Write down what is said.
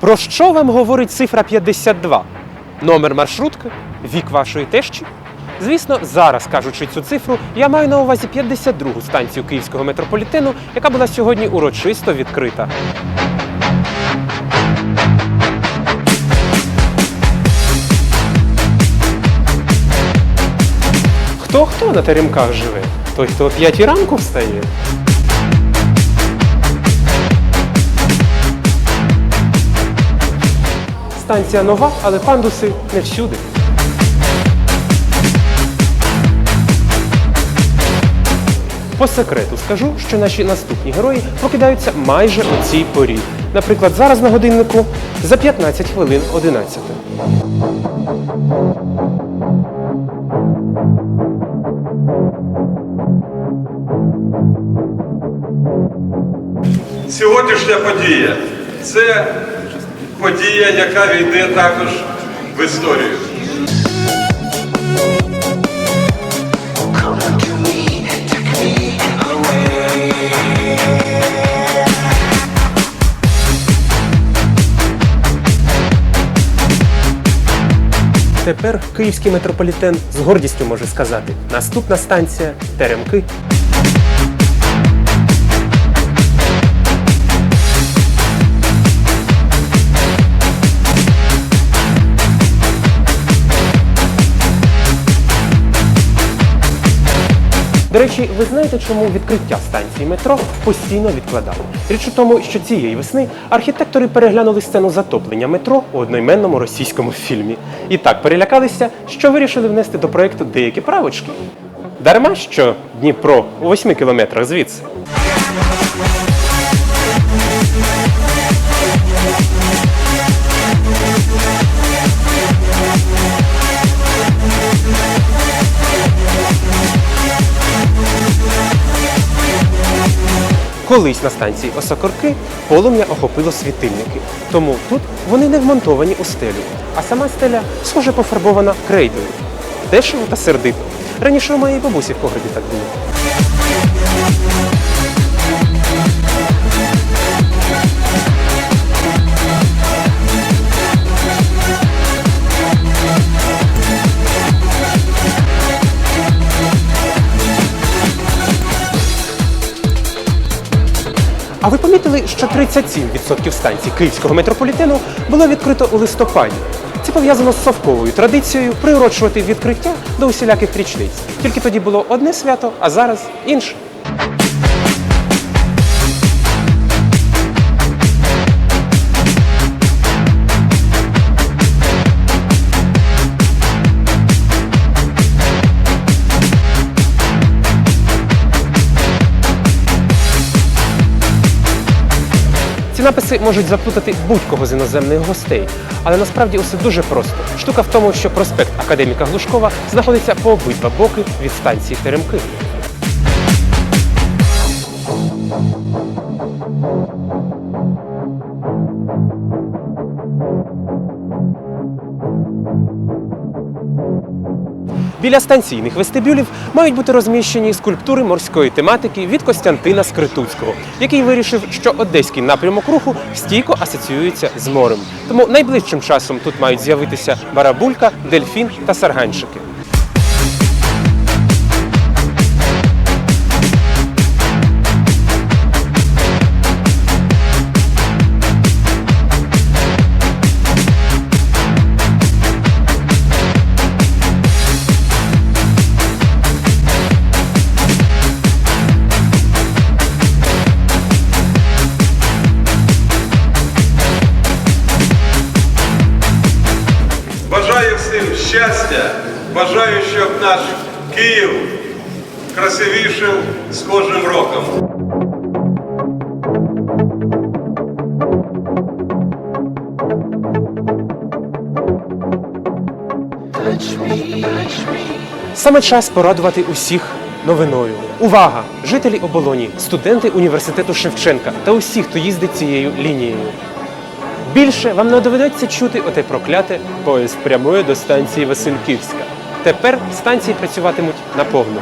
Про що вам говорить цифра 52? Номер маршрутки? Вік вашої тещі? Звісно, зараз кажучи цю цифру, я маю на увазі 52-гу станцію київського метрополітену, яка була сьогодні урочисто відкрита. Хто хто на теремках живе? Той, хто о 5 ранку встає. Станція нова, але пандуси не всюди. По секрету скажу, що наші наступні герої прокидаються майже у цій порі. Наприклад, зараз на годиннику за 15 хвилин 11. Сьогоднішня подія це подія, яка війде також в історію. Тепер київський метрополітен з гордістю може сказати: наступна станція Теремки. До речі, ви знаєте, чому відкриття станції метро постійно відкладали? Річ у тому, що цієї весни архітектори переглянули сцену затоплення метро у одноіменному російському фільмі. І так перелякалися, що вирішили внести до проекту деякі правочки. Дарма що Дніпро у восьми кілометрах звідси. Колись на станції Осокорки полум'я охопило світильники, тому тут вони не вмонтовані у стелю, а сама стеля схоже пофарбована крейдою. Дешево та сердито. Раніше у моєї бабусі в погребі так було. А ви помітили, що 37% станцій київського метрополітену було відкрито у листопаді? Це пов'язано з совковою традицією приурочувати відкриття до усіляких річниць. Тільки тоді було одне свято, а зараз інше. Ці написи можуть заплутати будь-кого з іноземних гостей, але насправді усе дуже просто. Штука в тому, що проспект Академіка Глушкова знаходиться по обидва боки від станції Теремки. Біля станційних вестибюлів мають бути розміщені скульптури морської тематики від Костянтина Скритуцького, який вирішив, що одеський напрямок руху стійко асоціюється з морем. Тому найближчим часом тут мають з'явитися барабулька, дельфін та сарганчики. Щастя, бажаю, щоб наш Київ красивішим з кожним роком. Саме час порадувати усіх новиною. Увага! Жителі оболоні, студенти університету Шевченка та усі, хто їздить цією лінією. Більше вам не доведеться чути оте прокляте поїзд прямує до станції Васильківська. Тепер станції працюватимуть наповно.